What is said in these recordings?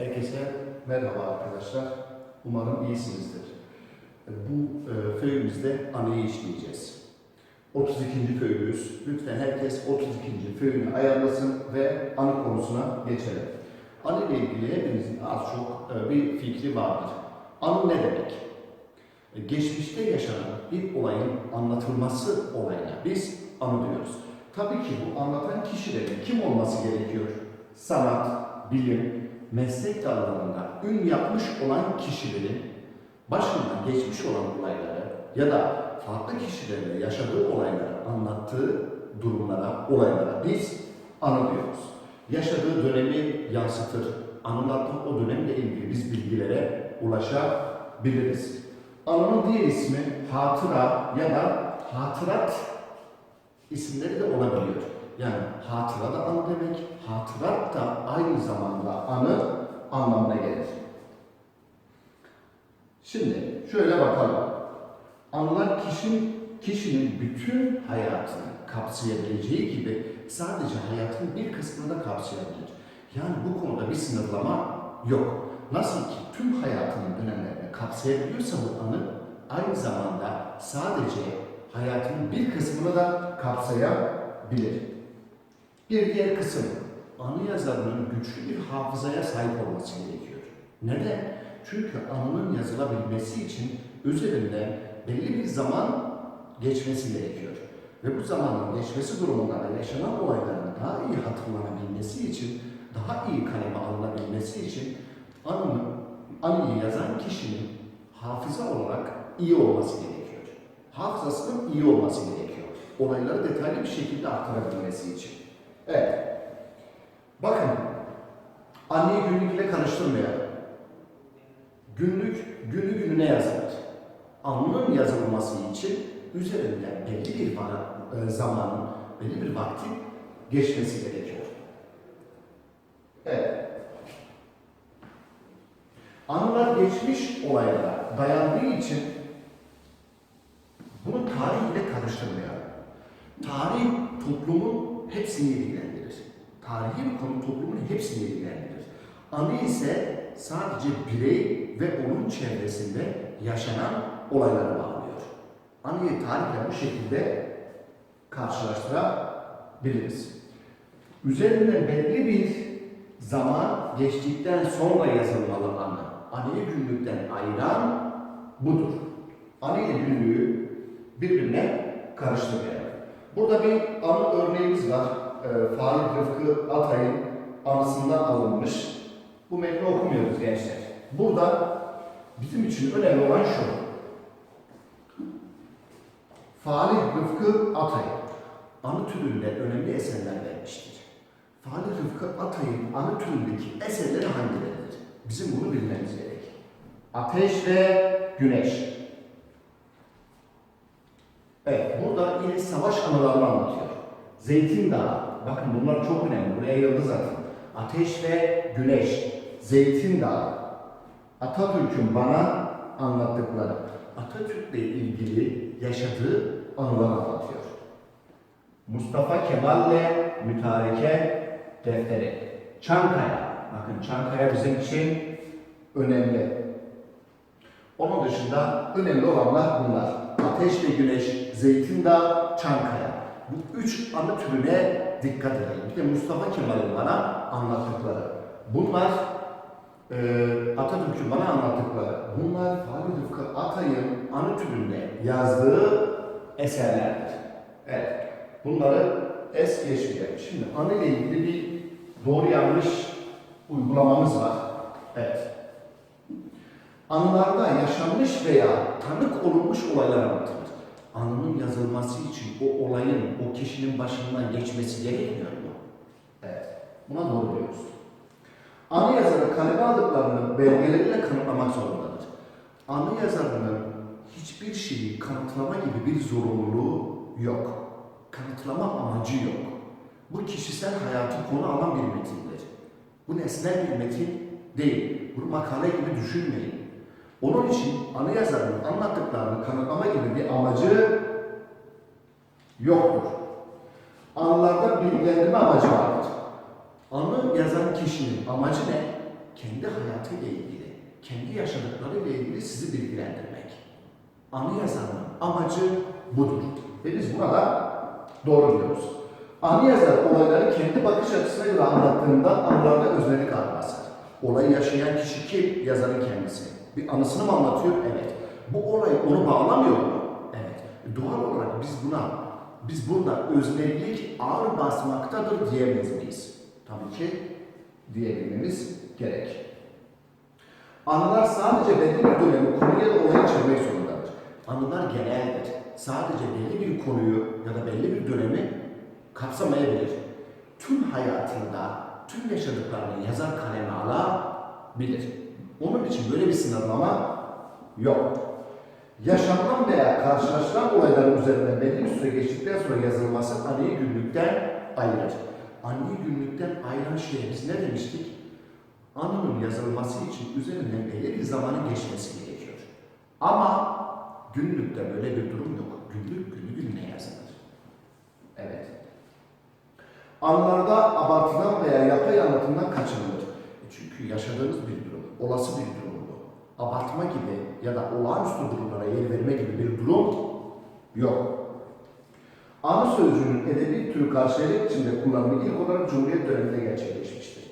Herkese merhaba arkadaşlar. Umarım iyisinizdir. Bu e, föyümüzde anıyı işleyeceğiz. 32. föyümüz. Lütfen herkes 32. föyünü ayarlasın ve anı konusuna geçelim. Anı ile ilgili hepimizin az çok e, bir fikri vardır. Anı ne demek? E, Geçmişte yaşanan bir olayın anlatılması olayına biz anı diyoruz. Tabii ki bu anlatan kişilerin kim olması gerekiyor? Sanat, bilim, meslek dallarında ün yapmış olan kişilerin başından geçmiş olan olayları ya da farklı kişilerle yaşadığı olayları anlattığı durumlara, olaylara biz anı. Yaşadığı dönemi yansıtır. Anılattığı o dönemle ilgili biz bilgilere ulaşabiliriz. Anının diğer ismi hatıra ya da hatırat isimleri de olabiliyor. Yani hatıra da anı demek, hatırat da aynı zamanda anı anlamına gelir. Şimdi şöyle bakalım. Anılar kişinin, kişinin bütün hayatını kapsayabileceği gibi sadece hayatın bir kısmını da kapsayabilir. Yani bu konuda bir sınırlama yok. Nasıl ki tüm hayatının dönemlerini kapsayabiliyorsa bu anı aynı zamanda sadece hayatının bir kısmını da kapsayabilir. Bir diğer kısım, anı yazarının güçlü bir hafızaya sahip olması gerekiyor. Neden? Çünkü anının yazılabilmesi için üzerinden belli bir zaman geçmesi gerekiyor. Ve bu zamanın geçmesi durumunda da yaşanan olayların daha iyi hatırlanabilmesi için, daha iyi kaleme alınabilmesi için anının, anıyı yazan kişinin hafıza olarak iyi olması gerekiyor. Hafızasının iyi olması gerekiyor. Olayları detaylı bir şekilde aktarabilmesi için. Evet. Bakın, anneyi günlük ile karıştırmayalım. Günlük, günü gününe yazılır. Anının yazılması için üzerinden belli bir e, zamanın, belli bir vaktin geçmesi gerekiyor. Evet. Anılar geçmiş olaylara dayandığı için bunu tarih ile karıştırmayalım. Tarih toplumun hepsini ilgilendirir. Tarihi bir konu toplumun hepsini ilgilendirir. Anı ise sadece birey ve onun çevresinde yaşanan olaylara bağlıyor. Anıyı tarihle bu şekilde karşılaştırabiliriz. Üzerinden belli bir zaman geçtikten sonra yazılmalı anı. Anıyı günlükten ayıran budur. Anı ile günlüğü birbirine karıştırmayalım. Burada bir anı örneğimiz var. Ee, Fahri Rıfkı Atay'ın anısından alınmış. Bu metni okumuyoruz gençler. Burada bizim için önemli olan şu. Fahri Rıfkı Atay anı türünde önemli eserler vermiştir. Fahri Rıfkı Atay'ın anı türündeki eserleri hangileridir? Bizim bunu bilmemiz gerek. Ateş ve Güneş. Evet, burada yine savaş anılarını anlatıyor. Zeytin Dağı, bakın bunlar çok önemli, buraya yıldız atın. Ateş ve Güneş, Zeytin Dağı. Atatürk'ün bana anlattıkları, Atatürk'le ilgili yaşadığı anılar anlatıyor. Mustafa Kemal'le mütareke defteri. Çankaya, bakın Çankaya bizim için önemli. Onun dışında önemli olanlar bunlar. Ateş ve Güneş, Zeytin Dağı, Çankaya. Bu üç anı türüne dikkat edelim. Bir de Mustafa Kemal'in bana anlattıkları. Bunlar e, Atatürk'ün bana anlattıkları. Bunlar Fahri Rıfkı Atay'ın anı türünde yazdığı eserlerdir. Evet. Bunları es geçmeyelim. Şimdi anı ile ilgili bir doğru yanlış uygulamamız var. Evet. Anılarda yaşanmış veya tanık olunmuş olaylar anlatılır. Anının yazılması için o olayın o kişinin başından geçmesi gerekmiyor mu? Evet. Buna doğru diyoruz. Anı yazarı kaleme aldıklarını belgeleriyle kanıtlamak zorundadır. Anı yazarının hiçbir şeyi kanıtlama gibi bir zorunluluğu yok. Kanıtlama amacı yok. Bu kişisel hayatı konu alan bir metindir. Bu nesnel bir metin değil. Bunu makale gibi düşünmeyin. Onun için anı yazarının anlattıklarını kanıtlama gibi bir amacı yoktur. Anılarda bilgilendirme amacı vardır. Anı yazan kişinin amacı ne? kendi hayatıyla ilgili, kendi yaşadıklarıyla ilgili sizi bilgilendirmek. Anı yazarının amacı budur. Ve biz buna da doğru diyoruz. Anı yazar olayları kendi bakış açısına göre anlattığında anılarda öznellik adı basar. Olayı yaşayan kişi kim? Yazarın kendisi. Bir anısını mı anlatıyor? Evet. Bu olay onu bağlamıyor mu? Evet. Doğal olarak biz buna, biz burada öznellik ağır basmaktadır diyemeyiz miyiz? Tabii ki diyebilmemiz gerek. Anılar sadece belli bir dönemi, konuyu ya da olayı içermek zorundadır. Anılar geneldir. Sadece belli bir konuyu ya da belli bir dönemi kapsamayabilir. Tüm hayatında, tüm yaşadıklarını yazar kaleme alabilir. Onun için böyle bir sınırlama yok. Yaşanan veya karşılaşılan olayların üzerinde belli bir süre geçtikten sonra yazılması anıyı günlükten ayırır. Anıyı günlükten ayıran şeye biz ne demiştik? Anının yazılması için üzerinden belli bir zamanın geçmesi gerekiyor. Ama günlükte böyle bir durum yok. Günlük günü gününe yazılır. Evet. Anlarda abartıdan veya yapay anlatımdan kaçınılır. Çünkü yaşadığınız bir durum, olası bir durum bu. Abartma gibi ya da olağanüstü durumlara yer verme gibi bir durum yok. Anı sözcüğünün edebi türü karşılayacak içinde kullanımı ilk olarak Cumhuriyet döneminde gerçekleşmiştir.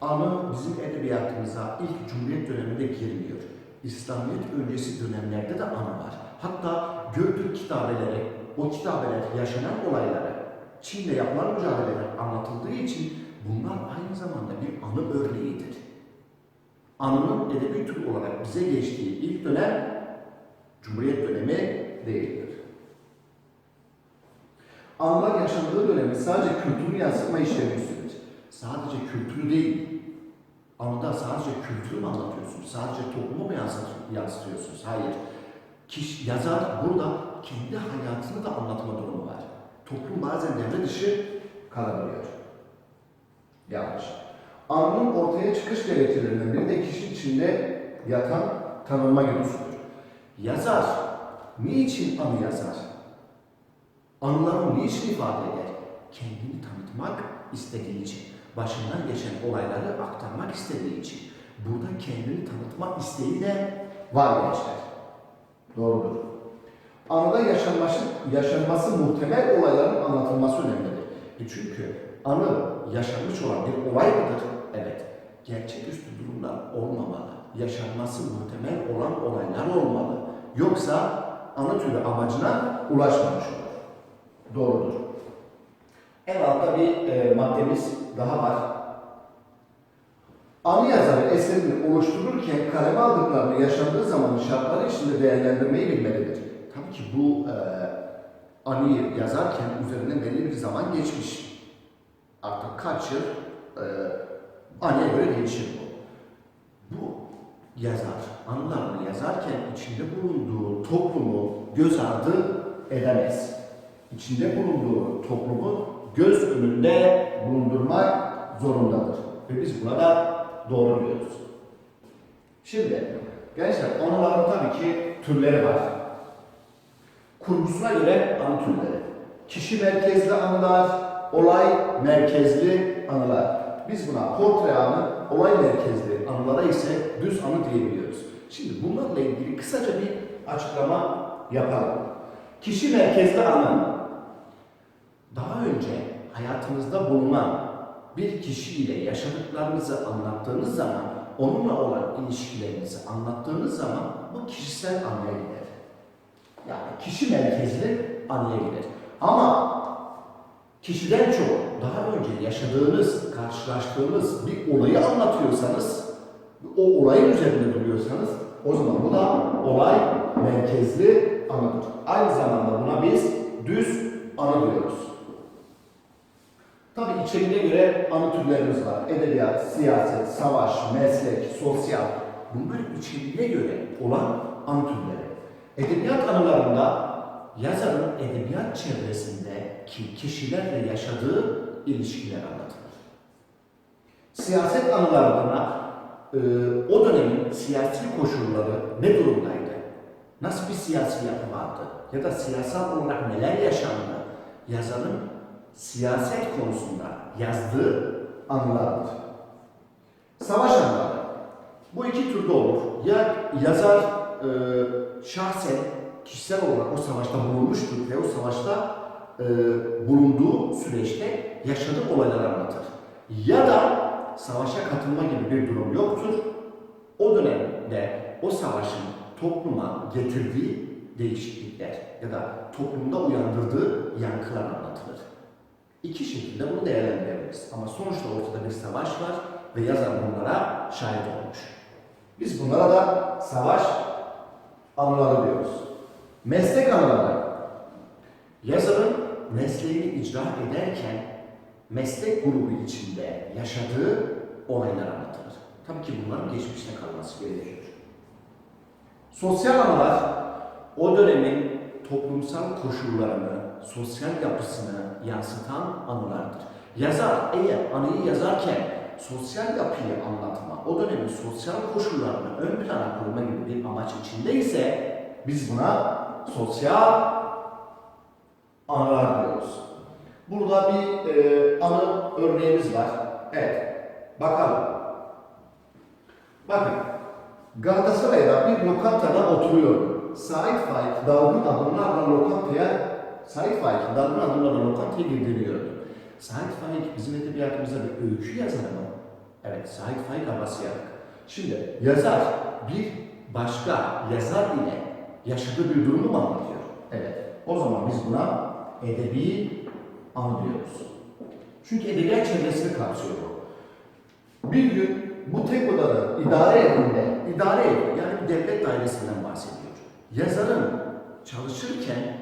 Anı bizim edebiyatımıza ilk Cumhuriyet döneminde girmiyor. İslamiyet öncesi dönemlerde de anı var. Hatta Göktürk kitabeleri, o kitabeler yaşanan olayları, Çin'de yapılan mücadeleler anlatıldığı için bunlar aynı zamanda bir anı örneğidir. Anının edebi tür olarak bize geçtiği ilk dönem Cumhuriyet dönemi değildir. Anılar yaşandığı dönemi sadece kültürü yansıtma işlevi üstlenir. Sadece kültürü değil, anıda sadece kültürü mü anlatıyorsunuz? Sadece toplumu mu yansıt- yansıtıyorsunuz? Hayır. Kişi, yazar burada kendi hayatını da anlatma durumu var. Toplum bazen devre dışı kalabiliyor. Yanlış. Anının ortaya çıkış gerekçelerinden biri de kişi içinde yatan tanınma güdüsüdür. Yazar, niçin anı yazar? Anılarını niçin ifade eder? Kendini tanıtmak istediği için, başından geçen olayları aktarmak istediği için. Burada kendini tanıtma isteği de var gençler. Doğrudur. Anıda yaşanması, yaşanması muhtemel olayların anlatılması önemlidir. E çünkü anı yaşanmış olan bir olay mıdır? Evet. Gerçeküstü durumlar olmamalı. Yaşanması muhtemel olan olaylar olmalı. Yoksa anı türü amacına ulaşmamış olur. Doğrudur. En altta bir e, maddemiz daha var. Anı yazarı eserini oluştururken kaleme aldıklarını yaşandığı zamanın şartları içinde değerlendirmeyi bilmelidir. Tabii ki bu e, anıyı yazarken üzerinden belli bir zaman geçmiş. Artık kaç yıl e, anıya göre değişir bu. Bu yazar, anılarını yazarken içinde bulunduğu toplumu göz ardı edemez. İçinde bulunduğu toplumu göz önünde bulundurmak zorundadır. Ve biz buna da doğru diyoruz. Şimdi gençler anıların tabii ki türleri var. Kurgusuna göre anı türleri. Kişi merkezli anılar, olay merkezli anılar. Biz buna portre anı, olay merkezli anılara ise düz anı diyebiliyoruz. Şimdi bunlarla ilgili kısaca bir açıklama yapalım. Kişi merkezli anı daha önce hayatınızda bulunan bir kişiyle yaşadıklarınızı anlattığınız zaman, onunla olan ilişkilerinizi anlattığınız zaman bu kişisel anıya gider. Yani kişi merkezli anıya gider. Ama kişiden çok daha önce yaşadığınız, karşılaştığınız bir olayı anlatıyorsanız, o olayın üzerinde duruyorsanız o zaman bu da olay merkezli anıdır. Aynı zamanda buna biz düz anı diyoruz. Tabii içeriğine göre anı türlerimiz var. Edebiyat, siyaset, savaş, meslek, sosyal. Bunlar içeriğine göre olan anı türleri. Edebiyat anılarında yazarın edebiyat çevresindeki kişilerle yaşadığı ilişkiler anlatılır. Siyaset anılarına e, o dönemin siyasi koşulları ne durumdaydı? Nasıl bir siyasi yapı vardı? Ya da siyasal olarak neler yaşandı? Yazarın siyaset konusunda yazdığı anılardır. Savaş anıları. Bu iki türde olur. Ya yazar e, şahsen kişisel olarak o savaşta bulunmuştur ve o savaşta e, bulunduğu süreçte yaşadığı olayları anlatır. Ya da savaşa katılma gibi bir durum yoktur. O dönemde o savaşın topluma getirdiği değişiklikler ya da toplumda uyandırdığı yankılar anlatılır. İki şekilde bunu değerlendirebiliriz. Ama sonuçta ortada bir savaş var ve yazar bunlara şahit olmuş. Biz bunlara da savaş anıları diyoruz. Meslek anıları. Yazarın mesleğini icra ederken meslek grubu içinde yaşadığı olaylar anlatılır. Tabii ki bunların geçmişte kalması gerekiyor. Sosyal anılar o dönemin toplumsal koşullarını, sosyal yapısını yansıtan anılardır. Yazar eğer anıyı yazarken sosyal yapıyı anlatma, o dönemin sosyal koşullarını ön plana koyma gibi bir amaç içindeyse biz buna sosyal anılar diyoruz. Burada bir e, anı örneğimiz var. Evet, bakalım. Bakın, Galatasaray'da bir lokantada oturuyorum. Sait Faik dalgın adımlarla lokantaya Sait Faik dalgın adımlarla lokantaya girdiriyordu. Sait Faik bizim edebiyatımızda bir öykü yazarı mı? Evet, Sait Faik Abbasyarak. Şimdi yazar bir başka yazar ile yaşadığı bir durumu mu anlatıyor? Evet. O zaman biz buna edebi anı diyoruz. Çünkü edebiyat çevresini kapsıyor bu. Bir gün bu tek odada idare evinde, idare evi yani bir devlet dairesinden bahsediyor. Yazarın çalışırken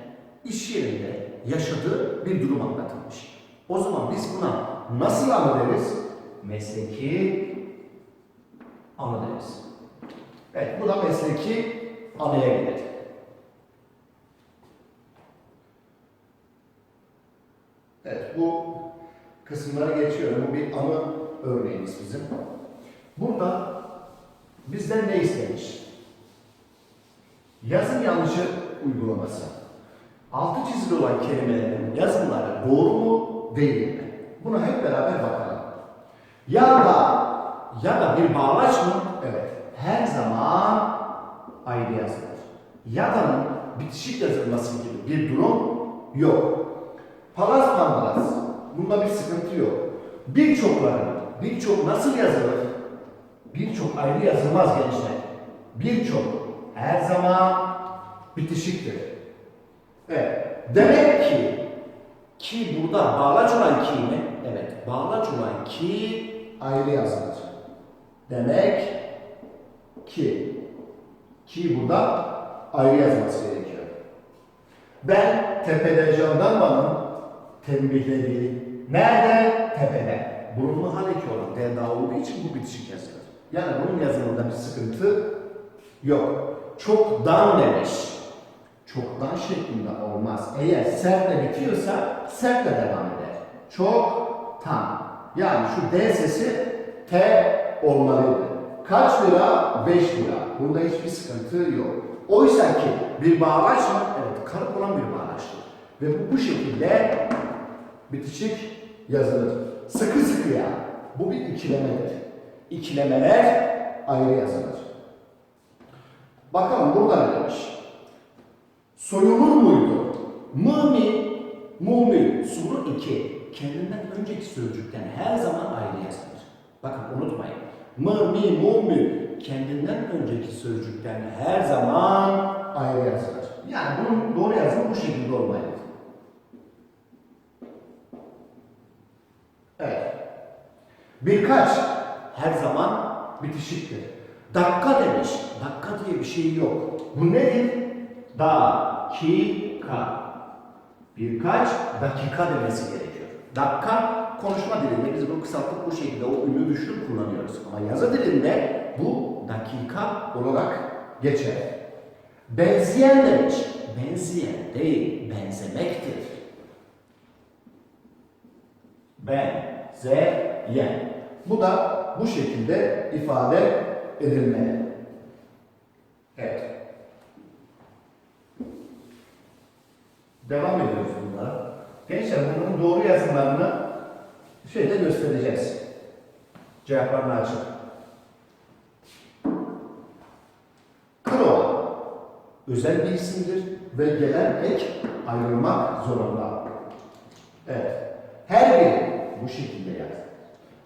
iş yerinde yaşadığı bir durum anlatılmış. O zaman biz buna nasıl anı deriz? Mesleki anı deriz. Evet, bu da mesleki anıya gelir. Evet, bu kısımları geçiyorum. Bu bir anı örneğimiz bizim. Burada bizden ne istemiş? Yazım yanlışı uygulaması. Altı çizili olan kelimelerin yazımları doğru mu değil mi? Buna hep beraber bakalım. Ya da ya da bir bağlaç mı? Evet. Her zaman ayrı yazılır. Ya da'nın bitişik yazılması gibi bir durum yok. Palas pandalas. Bunda bir sıkıntı yok. Birçokların, birçok nasıl yazılır? Birçok ayrı yazılmaz gençler. Birçok her zaman bitişiktir. Evet. Demek ki ki burada bağlaç olan ki mi? Evet. Bağlaç olan ki ayrı yazılır. Demek ki ki burada ayrı yazması gerekiyor. Ben tepede jandarmanın tembihlediği nerede? Tepede. Burunlu haleki olan D olduğu için bu bitişik yazılır. Yani bunun yazımında bir sıkıntı yok. Çoktan demiş. Çoktan şeklinde olmaz. Eğer sertle bitiyorsa sertle devam eder. Çoktan. Yani şu D sesi T olmalıydı. Kaç lira? 5 lira. Bunda hiçbir sıkıntı yok. Oysa ki bir bağlaç mı? Evet, karık olan bir bağlaçtır. Ve bu, bu şekilde bitişik yazılır. Sıkı sıkı ya. Bu bir ikilemedir. İkilemeler ayrı yazılır. Bakalım burada ne demiş? Soyulur muydu? Mı mi? Mu mü? Soru 2. Kendinden önceki sözcükten her zaman ayrı yazılır. Bakın unutmayın. Mı mi mu mü? Kendinden önceki sözcükten her zaman ayrı yazılır. Yani bunun doğru yazımı bu şekilde olmalı. Evet. Birkaç her zaman bitişiktir. Dakika demiş. Dakika diye bir şey yok. Bu nedir? Dakika. Birkaç dakika demesi gerekiyor. Dakika konuşma dilinde biz bunu kısaltıp bu şekilde o ünlü düşürüp kullanıyoruz. Ama yazı dilinde bu dakika olarak geçer. Benzeyen demiş. Benzeyen değil, benzemektir. Benzeyen. Bu da bu şekilde ifade edilmeli. Evet. Devam ediyoruz bunlara. Gençler bunun doğru yazımlarını şeyde göstereceğiz. Cevaplarını açıp. Kro özel bir isimdir ve gelen ek ayrılmak zorunda. Evet. Her biri bu şekilde yaz.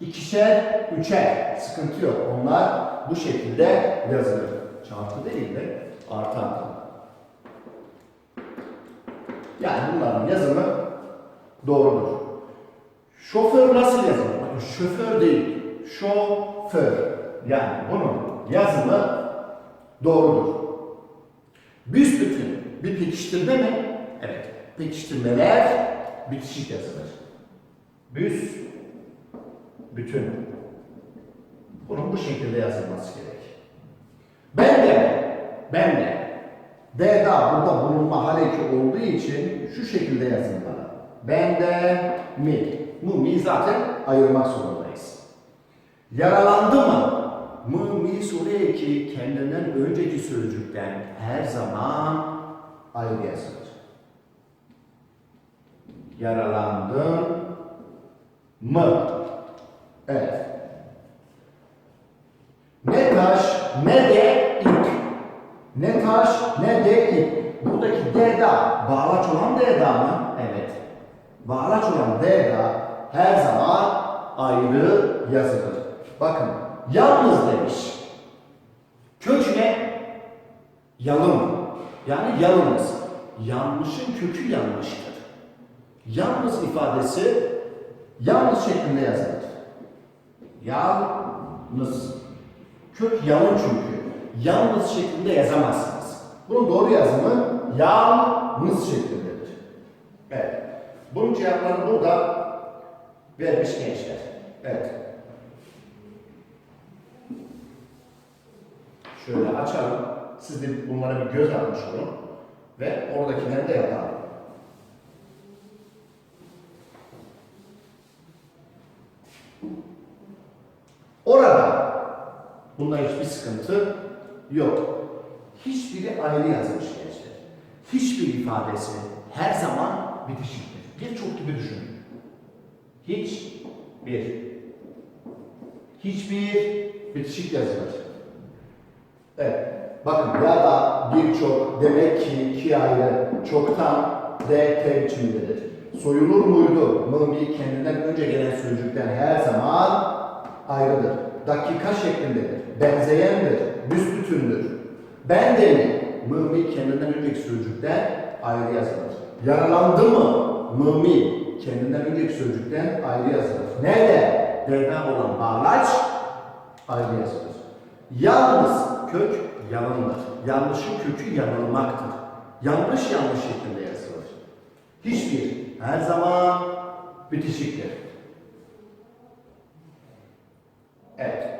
İkişer, üçer sıkıntı yok. Onlar bu şekilde yazılır. Çarpı değil de artan. Yani bunların yazımı doğrudur. Şoför nasıl yazılır? Bakın şoför değil, şoför. Yani bunun yazımı doğrudur. Büsbütün bir pekiştirme mi? Evet. Pekiştirmeler bitişik yazılır. Büs, bütün. Bunun bu şekilde yazılması gerek. Ben de? Ben de. D'da burada bulunma hareki olduğu için şu şekilde yazın bana. Ben de mi. Mu mi zaten ayırmak zorundayız. Yaralandı mı? Mı mi soru eki kendinden önceki sözcükten her zaman ayrı yazılır. Yaralandın mı? Evet. Ne taş ne de ip. Ne taş ne de ip. Buradaki D'da bağlaç olan D'da mı? Evet. Bağlaç olan D'da her zaman ayrı yazılır. Bakın yalnız demiş. Kök ne? Yalın. Yani yalnız. Yanlışın kökü yanlıştır. Yalnız ifadesi yalnız şeklinde yazılır. Yalnız. Kök yalın çünkü. Yalnız şeklinde yazamazsınız. Bunun doğru yazımı yalnız şeklindedir. Evet. Bunun cevaplarını burada vermiş gençler. Evet. Şöyle açalım. Siz de bunlara bir göz atmış olun. Ve oradakileri de yapalım. Orada bunda hiçbir sıkıntı yok. Hiçbiri ayrı yazmış gençler. Hiçbir ifadesi her zaman bitişiktir. Birçok gibi düşünün. Hiç bir. Hiçbir bitişik yazılır. Evet. Bakın ya da birçok demek ki ki ayrı çoktan de te biçimindedir. Soyulur muydu? Mı mi kendinden önce gelen sözcükten her zaman ayrıdır. Dakika şeklindedir. Benzeyendir. Büsbütündür. Ben de mi? Mı mi kendinden önceki sözcükten ayrı yazılır. Yaralandı mı? Mı mi kendinden önceki sözcükten ayrı yazılır. Nerede? Derden olan bağlaç ayrı yazılır. Yalnız kök yanılır. Yanlışın kökü yanılmaktır. Yanlış yanlış şeklinde yazılır. Hiçbir her zaman bitişiktir. Evet.